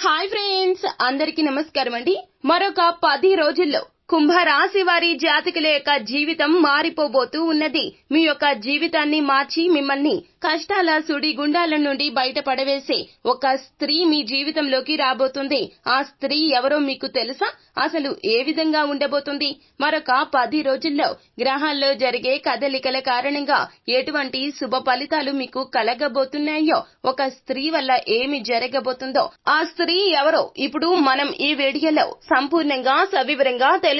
Hi friends అందరికీ నమస్కారం అండి మరొక పది రోజుల్లో కుంభరాశి వారి జాతకుల యొక్క జీవితం మారిపోబోతూ ఉన్నది. మీ యొక్క జీవితాన్ని మార్చి మిమ్మల్ని కష్టాల సుడి గుండాల నుండి బయటపడవేసే ఒక స్త్రీ మీ జీవితంలోకి రాబోతుంది. ఆ స్త్రీ ఎవరో మీకు తెలుసా? అసలు ఏ విధంగా ఉండబోతుంది? మరొక పది రోజుల్లో గ్రహాల్లో జరిగే కదలికల కారణంగా ఎటువంటి శుభ ఫలితాలు మీకు కలగబోతున్నాయో ఒక స్త్రీ వల్ల ఏమి జరగబోతుందో ఆ స్త్రీ ఎవరో ఇప్పుడు మనం ఈ వీడియోలో సంపూర్ణంగా సవివరంగా తెలుసు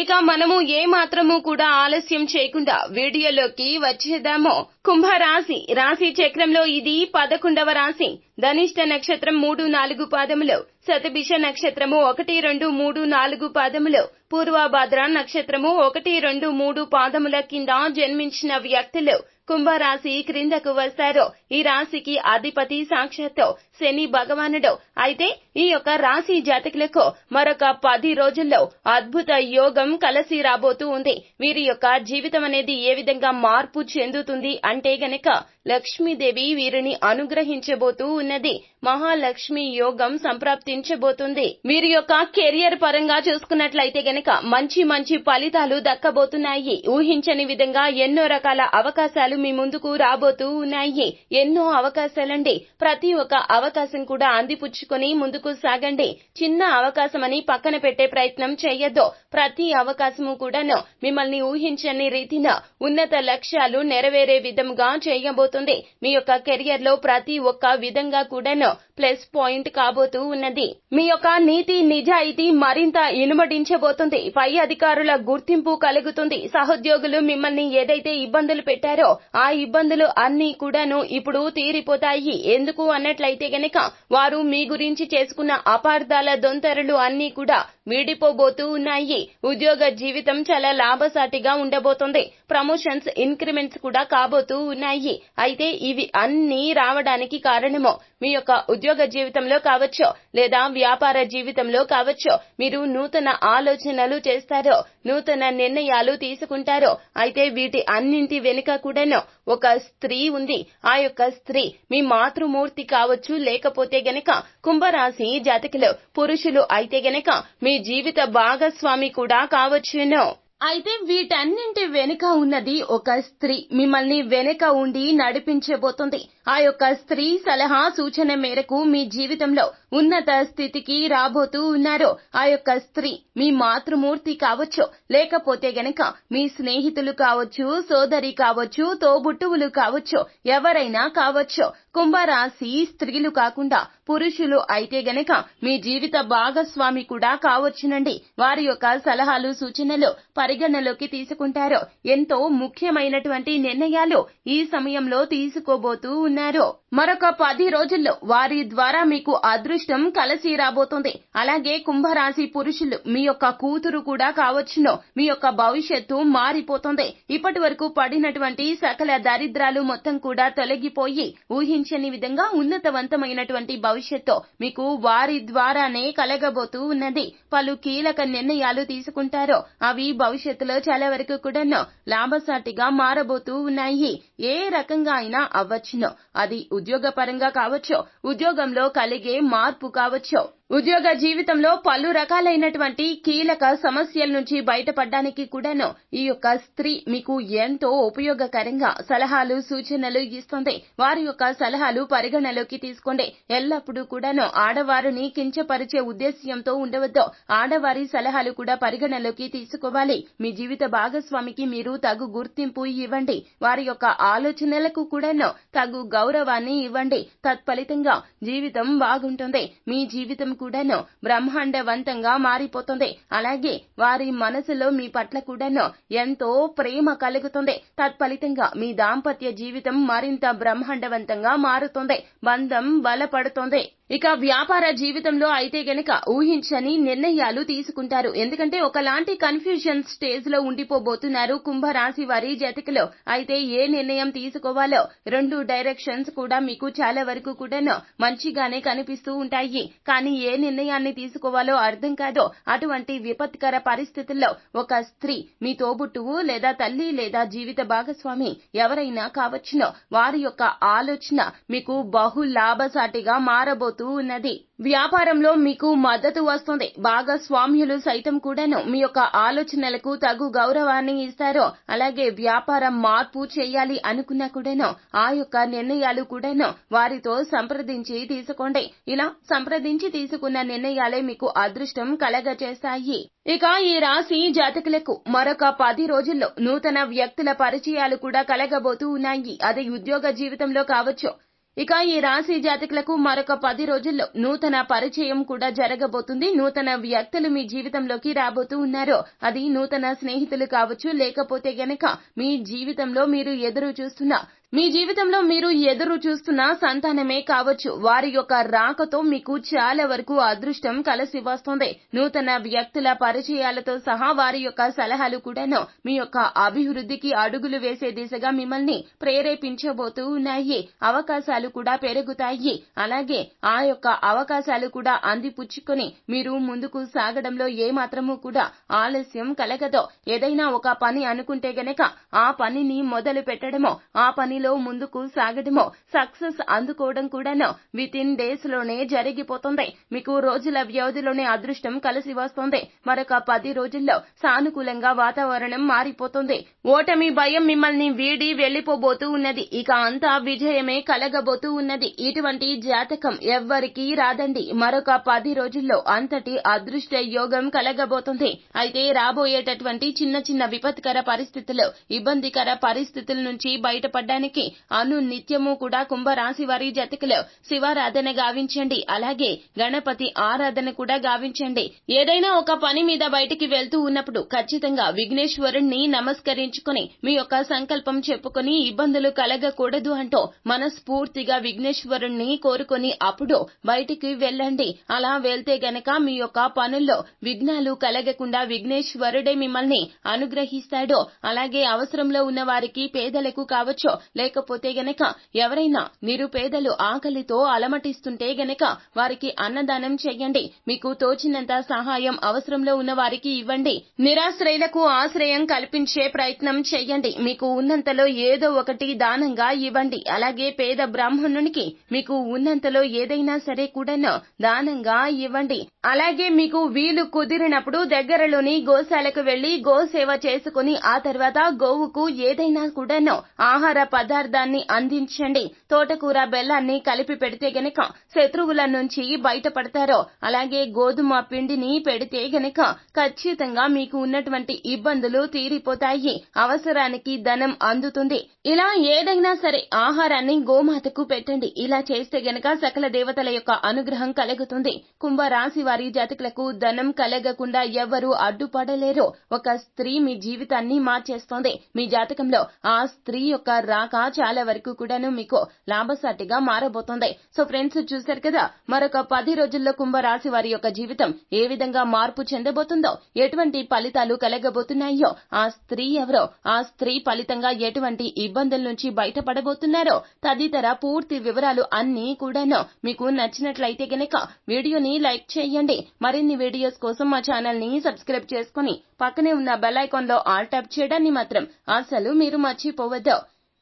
ఇక మనము ఏ మాత్రము కూడా ఆలస్యం చేయకుండా వీడియోలోకి వచ్చేద్దాము. కుంభరాశి రాశి చక్రంలో ఇది పదకొండవ రాశి. ధనిష్ట నక్షత్రం మూడు నాలుగు పాదములు శతభిష నక్షత్రము ఒకటి రెండు మూడు నాలుగు పాదములు. పూర్వాభాద్ర నక్షత్రము ఒకటి రెండు మూడు పాదముల కింద జన్మించిన వ్యక్తులు కుంభరాశి క్రిందకు వస్తారు. ఈ రాశికి అధిపతి సాక్షాత్తు శని భగవానుడు. అయితే ఈ యొక్క రాశి జాతకులకు మరొక పది రోజుల్లో అద్భుత యోగం కలసి రాబోతూ ఉంది. వీరి యొక్క జీవితం అనేది ఏ విధంగా మార్పు చెందుతుంది అంటే గనక లక్ష్మీదేవి వీరిని అనుగ్రహించబోతూ ఉన్నది. మహాలక్ష్మి యోగం సంప్రాప్తించబోతుంది. వీరి యొక్క కెరియర్ పరంగా చూసుకున్నట్లయితే గనక మంచి మంచి ఫలితాలు దక్కబోతున్నాయి. ఊహించని విధంగా ఎన్నో రకాల అవకాశాలు మీ ముందుకు రాబోతూ ఉన్నాయి. ఎన్నో అవకాశాలండి. ప్రతి ఒక్క అవకాశం కూడా అందిపుచ్చుకొని ముందుకు సాగండి. చిన్న అవకాశమని పక్కన పెట్టే ప్రయత్నం చేయొద్దు. ప్రతి అవకాశము కూడాను మిమ్మల్ని ఊహించని రీతిన ఉన్నత లక్ష్యాలు నెరవేరే విధంగా చేయబోతుంది. మీ యొక్క కెరియర్లో ప్రతి ఒక్క విధంగా కూడాను ప్లస్ పాయింట్ కాబోతూ ఉన్నది. మీ యొక్క నీతి నిజాయితీ మరింత ఇనుమడించబోతుంది. పై అధికారుల గుర్తింపు కలుగుతుంది. సహోద్యోగులు మిమ్మల్ని ఏదైతే ఇబ్బందులు పెట్టారో ఆ ఇబ్బందులు అన్ని కూడాను ఇప్పుడు తీరిపోతాయి. ఎందుకు అన్నట్లయితే గనక వారు మీ గురించి చేసుకున్న అపార్థాల దొంతరలు అన్ని కూడా వీడిపోబోతూ ఉన్నాయి. ఉద్యోగ జీవితం చాలా లాభసాటిగా ఉండబోతుంది. ప్రమోషన్స్ ఇంక్రిమెంట్స్ కూడా కాబోతూ ఉన్నాయి. అయితే ఇవి అన్ని రావడానికి కారణము మీ యొక్క ఉద్యోగ జీవితంలో కావచ్చు లేదా వ్యాపార జీవితంలో కావచ్చు మీరు నూతన ఆలోచనలు చేస్తారో నూతన నిర్ణయాలు తీసుకుంటారో అయితే వీటి అన్నింటి వెనుక కూడాను ఒక స్త్రీ ఉంది. ఆ యొక్క స్త్రీ మీ మాతృమూర్తి కావచ్చు లేకపోతే గనక కుంభరాశి జాతకులు పురుషులు అయితే గనక మీ జీవిత భాగస్వామి కూడా కావచ్చును. అయితే వీటన్నింటి వెనుక ఉన్నది ఒక స్త్రీ. మిమ్మల్ని వెనుక ఉండి నడిపించబోతుంది. ఆ యొక్క స్త్రీ సలహా సూచన మేరకు మీ జీవితంలో ఉన్నత స్థితికి రాబోతూ ఉన్నారో ఆ యొక్క స్త్రీ మీ మాతృమూర్తి కావచ్చు. లేకపోతే గనక మీ స్నేహితులు కావచ్చు సోదరి కావచ్చు తోబుట్టువులు కావచ్చు ఎవరైనా కావచ్చు. కుంభరాశి స్త్రీలు కాకుండా పురుషులు అయితే గనక మీ జీవిత భాగస్వామి కూడా కావచ్చునండి. వారి యొక్క సలహాలు సూచనలు పరిగణలోకి తీసుకుంటారు. ఎంతో ముఖ్యమైనటువంటి నిర్ణయాలు ఈ సమయంలో తీసుకోబోతూ ఉన్నారు. మరొక పది రోజుల్లో వారి ద్వారా మీకు అదృష్టం కలసి రాబోతుంది. అలాగే కుంభరాశి పురుషులు మీ యొక్క కూతురు కూడా కావచ్చును. మీ యొక్క భవిష్యత్తు మారిపోతుంది. ఇప్పటి వరకు పడినటువంటి సకల దరిద్రాలు మొత్తం కూడా తొలగిపోయి ఊహించని విధంగా ఉన్నతవంతమైనటువంటి భవిష్యత్తు మీకు వారి ద్వారానే కలగబోతూ ఉన్నది. పలు కీలక నిర్ణయాలు తీసుకుంటారు అవి భవిష్యత్తులో చాలా వరకు కూడాను లాభసాటిగా మారబోతూ ఉన్నాయి. ఏ రకంగా అయినా అవ్వచ్చును. అది ఉద్యోగ పరంగా కావచ్చు ఉద్యోగంలో కలిగే మార్పు కావచ్చు. ఉద్యోగ జీవితంలో పలు రకాలైనటువంటి కీలక సమస్యల నుంచి బయటపడడానికి కూడాను ఈ యొక్క స్త్రీ మీకు ఎంతో ఉపయోగకరంగా సలహాలు సూచనలు ఇస్తుంది. వారి యొక్క సలహాలు పరిగణలోకి తీసుకోండి. ఎల్లప్పుడూ కూడాను ఆడవారిని కించపరిచే ఉద్దేశ్యంతో ఉండవద్దు. ఆడవారి సలహాలు కూడా పరిగణలోకి తీసుకోవాలి. మీ జీవిత భాగస్వామికి మీరు తగు గుర్తింపు ఇవ్వండి. వారి యొక్క ఆలోచనలకు కూడాను తగు గౌరవాన్ని ఇవ్వండి. తత్ఫలితంగా జీవితం బాగుంటుంది. మీ జీవితం కూడాను బ్రహ్మాండవంతంగా మారిపోతుంది. అలాగే వారి మనసులో మీ పట్ల కూడాను ఎంతో ప్రేమ కలుగుతుంది. తత్ఫలితంగా మీ దాంపత్య జీవితం మరింత బ్రహ్మాండవంతంగా మారుతుంది. బంధం బలపడుతుంది. ఇక వ్యాపార జీవితంలో అయితే గనక ఊహించని నిర్ణయాలు తీసుకుంటారు. ఎందుకంటే ఒకలాంటి కన్ఫ్యూజన్ స్టేజ్లో ఉండిపోబోతున్నారు కుంభరాశి వారి జతకులో. అయితే ఏ నిర్ణయం తీసుకోవాలో రెండు డైరెక్షన్స్ కూడా మీకు చాలా వరకు కూడాను మంచిగానే కనిపిస్తూ ఉంటాయి. కానీ ఏ నిర్ణయాన్ని తీసుకోవాలో అర్థం కాదో అటువంటి విపత్కర పరిస్థితుల్లో ఒక స్త్రీ మీ తోబుట్టువు లేదా తల్లి లేదా జీవిత భాగస్వామి ఎవరైనా కావచ్చునో. వారి యొక్క ఆలోచన మీకు బహు లాభసాటిగా మారబోతుంది ఉన్నది వ్యాపారంలో మీకు మద్దతు వస్తుంది. భాగస్వామ్యులు సైతం కూడాను మీ యొక్క ఆలోచనలకు తగు గౌరవాన్ని ఇస్తారు. అలాగే వ్యాపారం మార్పు చేయాలి అనుకున్నా కూడాను ఆ యొక్క నిర్ణయాలు కూడాను వారితో సంప్రదించి తీసుకోండి. ఇలా సంప్రదించి తీసుకున్న నిర్ణయాలే మీకు అదృష్టం కలగ చేస్తాయి ఇక ఈ రాశి జాతకులకు మరొక పది రోజుల్లో నూతన వ్యక్తుల పరిచయాలు కూడా కలగబోతూ ఉన్నాయి. అది ఉద్యోగ జీవితంలో కావచ్చు ఇక ఈ రాశి జాతకులకు మరొక పది రోజుల్లో నూతన పరిచయం కూడా జరగబోతుంది. నూతన వ్యక్తులు మీ జీవితంలోకి రాబోతూ ఉన్నారు అది నూతన స్నేహితులు కావచ్చు లేకపోతే గనక మీ జీవితంలో మీరు ఎదురు చూస్తున్న మీ జీవితంలో మీరు ఎదురు చూస్తున్న సంతానమే కావచ్చు. వారి యొక్క రాకతో మీకు చాలా వరకు అదృష్టం కలిసి వస్తుంది. నూతన వ్యక్తుల పరిచయాలతో సహా వారి యొక్క సలహాలు కూడాను మీ యొక్క అభివృద్ధికి అడుగులు వేసే దిశగా మిమ్మల్ని ప్రేరేపించబోతూ ఉన్నాయి. అవకాశాలు కూడా పెరుగుతాయి. అలాగే ఆ యొక్క అవకాశాలు కూడా అందిపుచ్చుకొని మీరు ముందుకు సాగడంలో ఏ మాత్రము కూడా ఆలస్యం కలగదో. ఏదైనా ఒక పని అనుకుంటే గనక ఆ పనిని మొదలు పెట్టడమో ఆ పని పనిలో ముందుకు సాగడమో సక్సెస్ అందుకోవడం కూడాను విత్ ఇన్ డేస్లోనే జరిగిపోతుంది. మీకు రోజుల వ్యవధిలోనే అదృష్టం కలిసి వస్తుంది. మరొక పది రోజుల్లో సానుకూలంగా వాతావరణం మారిపోతుంది. ఓటమి భయం మిమ్మల్ని వీడి వెళ్ళిపోబోతూ ఉన్నది. ఇక అంతా విజయమే కలగబోతూ ఉన్నది. ఇటువంటి జాతకం ఎవ్వరికీ రాదండి. మరొక పది రోజుల్లో అంతటి అదృష్ట యోగం కలగబోతుంది. అయితే రాబోయేటటువంటి చిన్న చిన్న విపత్కర పరిస్థితులు ఇబ్బందికర పరిస్థితుల నుంచి బయటపడడానికి అను నిత్యము కూడా కుంభరాశి వారి జతకులు శివారాధన గావించండి. అలాగే గణపతి ఆరాధన కూడా గావించండి. ఏదైనా ఒక పని మీద బయటికి వెళ్తూ ఉన్నప్పుడు ఖచ్చితంగా విఘ్నేశ్వరుణ్ణి నమస్కరించుకుని మీ యొక్క సంకల్పం చెప్పుకుని ఇబ్బందులు కలగకూడదు అంటూ మనస్ఫూర్తిగా విఘ్నేశ్వరుణ్ణి కోరుకుని అప్పుడు బయటికి వెళ్ళండి. అలా వెళ్తే గనక మీ యొక్క పనుల్లో విఘ్నాలు కలగకుండా విఘ్నేశ్వరుడే మిమ్మల్ని అనుగ్రహిస్తాడు. అలాగే అవసరంలో ఉన్న వారికి పేదలకు కావచ్చు లేకపోతే గనక ఎవరైనా నిరుపేదలు ఆకలితో అలమటిస్తుంటే గనక వారికి అన్నదానం చేయండి. మీకు తోచినంత సహాయం అవసరంలో ఉన్న వారికి ఇవ్వండి. నిరాశ్రయులకు ఆశ్రయం కల్పించే ప్రయత్నం చేయండి. మీకు ఉన్నంతలో ఏదో ఒకటి దానంగా ఇవ్వండి. అలాగే పేద బ్రాహ్మణునికి మీకు ఉన్నంతలో ఏదైనా సరే కూడాను దానంగా ఇవ్వండి. అలాగే మీకు వీలు కుదిరినప్పుడు దగ్గరలోని గోశాలకు వెళ్ళి గోసేవ చేసుకుని ఆ తర్వాత గోవుకు ఏదైనా కూడాను ఆహార పదార్థాన్ని అందించండి. తోటకూర బెల్లాన్ని కలిపి పెడితే గనక శత్రువుల నుంచి బయటపడతారో అలాగే గోధుమ పిండిని పెడితే గనక ఖచ్చితంగా మీకు ఉన్నటువంటి ఇబ్బందులు తీరిపోతాయి. అవసరానికి ధనం అందుతుంది. ఇలా ఏదైనా సరే ఆహారాన్ని గోమాతకు పెట్టండి. ఇలా చేస్తే గనక సకల దేవతల యొక్క అనుగ్రహం కలుగుతుంది. కుంభరాశి వారి జాతకులకు ధనం కలగకుండా ఎవ్వరూ అడ్డుపడలేరు. ఒక స్త్రీ మీ జీవితాన్ని మార్చేస్తోంది. మీ జాతకంలో ఆ స్త్రీ యొక్క రాక చాలా వరకు కూడాను మీకు లాభసాటిగా మారబోతోంది. సో ఫ్రెండ్స్ చూశారు కదా మరొక పది రోజుల్లో కుంభరాశి వారి యొక్క జీవితం ఏ విధంగా మార్పు చెందబోతుందో ఎటువంటి ఫలితాలు కలగబోతున్నాయో ఆ స్త్రీ ఎవరో ఆ స్త్రీ ఫలితంగా ఎటువంటి ఇబ్బందుల నుంచి బయటపడబోతున్నారో తదితర పూర్తి వివరాలు అన్నీ కూడాను మీకు నచ్చినట్లయితే గనక వీడియోని లైక్ చేయండి. మరిన్ని వీడియోస్ కోసం మా ఛానల్ని సబ్స్క్రైబ్ చేసుకుని పక్కనే ఉన్న బెల్ ఐకాన్లో ఆల్ ట్యాప్ చేయడాన్ని మాత్రం అసలు మీరు మర్చిపోవద్దు.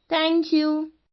Thank you.